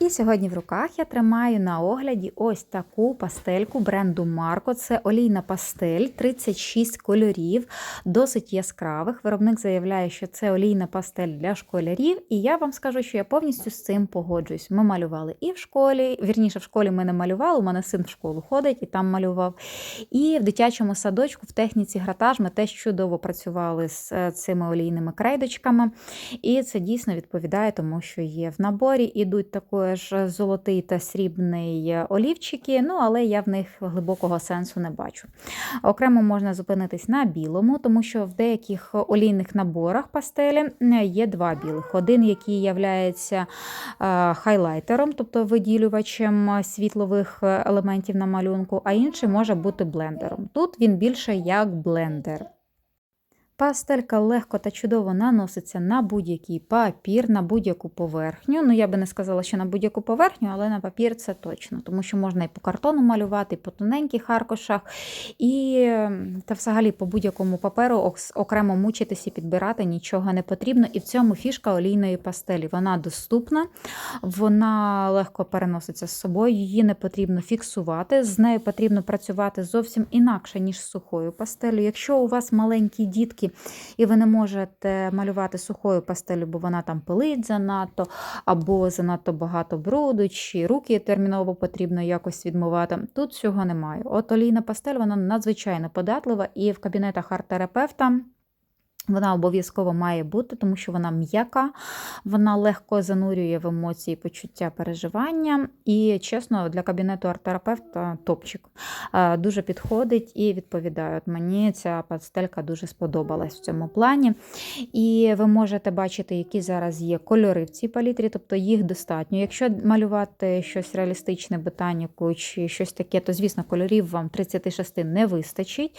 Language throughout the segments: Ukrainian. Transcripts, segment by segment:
І сьогодні в руках я тримаю на огляді ось таку пастельку бренду Марко. Це олійна пастель, 36 кольорів, досить яскравих. Виробник заявляє, що це олійна пастель для школярів. І я вам скажу, що я повністю з цим погоджуюсь. Ми малювали і в школі, вірніше, в школі ми не малювали. У мене син в школу ходить і там малював. І в дитячому садочку в техніці гратаж ми теж чудово працювали з е, цими олійними крейдочками. І це дійсно відповідає тому, що є в наборі. Ідуть також золотий та срібний олівчики, ну але я в них глибокого сенсу не бачу. Окремо можна зупинитись на білому, тому що в деяких олійних наборах пастелі є два білих. Один, який є хайлайтером, тобто виділювачем світлових елементів на малюнку, а інший може бути блендером. Тут він більше як блендер. Пастелька легко та чудово наноситься на будь-який папір, на будь-яку поверхню. Ну, я би не сказала, що на будь-яку поверхню, але на папір це точно, тому що можна і по картону малювати, і по тоненьких аркушах, і та взагалі по будь-якому паперу окремо мучитись і підбирати нічого не потрібно. І в цьому фішка олійної пастелі. Вона доступна, вона легко переноситься з собою, її не потрібно фіксувати. З нею потрібно працювати зовсім інакше, ніж з сухою пастелю. Якщо у вас маленькі дітки, і ви не можете малювати сухою пастелю, бо вона там пилить занадто, або занадто багато бруду, чи руки терміново потрібно якось відмивати. Тут цього немає. От олійна пастель вона надзвичайно податлива, і в кабінетах арт-терапевта. Вона обов'язково має бути, тому що вона м'яка, вона легко занурює в емоції, почуття переживання. І, чесно, для кабінету арт-терапевта топчик дуже підходить і відповідає. От Мені ця пастелька дуже сподобалась в цьому плані. І ви можете бачити, які зараз є кольори в цій палітрі, тобто їх достатньо. Якщо малювати щось реалістичне, ботаніку чи щось таке, то, звісно, кольорів вам 36 не вистачить.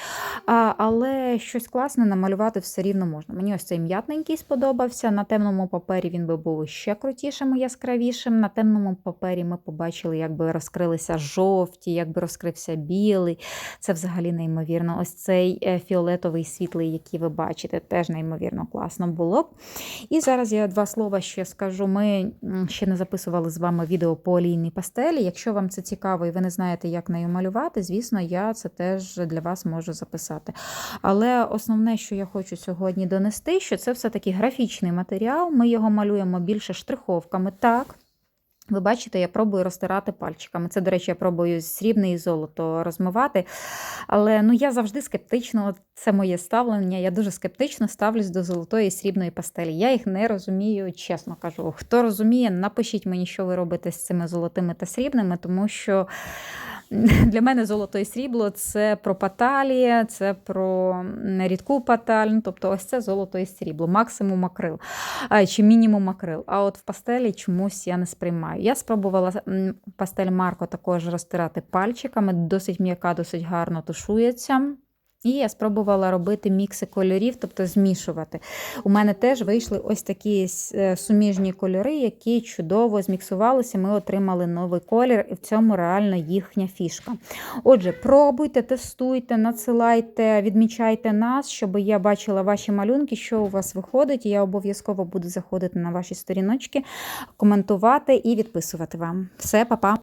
Але щось класне намалювати все рівно можна. Мені ось цей м'ятненький сподобався. На темному папері він би був ще крутішим і яскравішим. На темному папері ми побачили, як би розкрилися жовті, як би розкрився білий. Це взагалі неймовірно. Ось цей е, фіолетовий світлий, який ви бачите, теж неймовірно класно було б. І зараз я два слова ще скажу. Ми ще не записували з вами відео по олійній пастелі. Якщо вам це цікаво і ви не знаєте, як нею малювати, звісно, я це теж для вас можу записати. Але основне, що я хочу сьогодні сьогодні донести, що це все-таки графічний матеріал. Ми його малюємо більше штриховками. Так. Ви бачите, я пробую розтирати пальчиками. Це, до речі, я пробую срібне і золото розмивати. Але ну, я завжди скептично, це моє ставлення. Я дуже скептично ставлюсь до золотої і срібної пастелі. Я їх не розумію, чесно кажу. Хто розуміє, напишіть мені, що ви робите з цими золотими та срібними, тому що. Для мене золото і срібло це про паталія, це про рідку паталь, ну, тобто ось це золото і срібло, максимум акрил чи мінімум акрил. А от в пастелі чомусь я не сприймаю. Я спробувала пастель Марко також розтирати пальчиками, досить м'яка, досить гарно тушується. І я спробувала робити мікси кольорів, тобто змішувати. У мене теж вийшли ось такі е, суміжні кольори, які чудово зміксувалися. Ми отримали новий колір, і в цьому реально їхня фішка. Отже, пробуйте, тестуйте, надсилайте, відмічайте нас, щоб я бачила ваші малюнки, що у вас виходить. Я обов'язково буду заходити на ваші сторіночки, коментувати і відписувати вам. Все, па-па!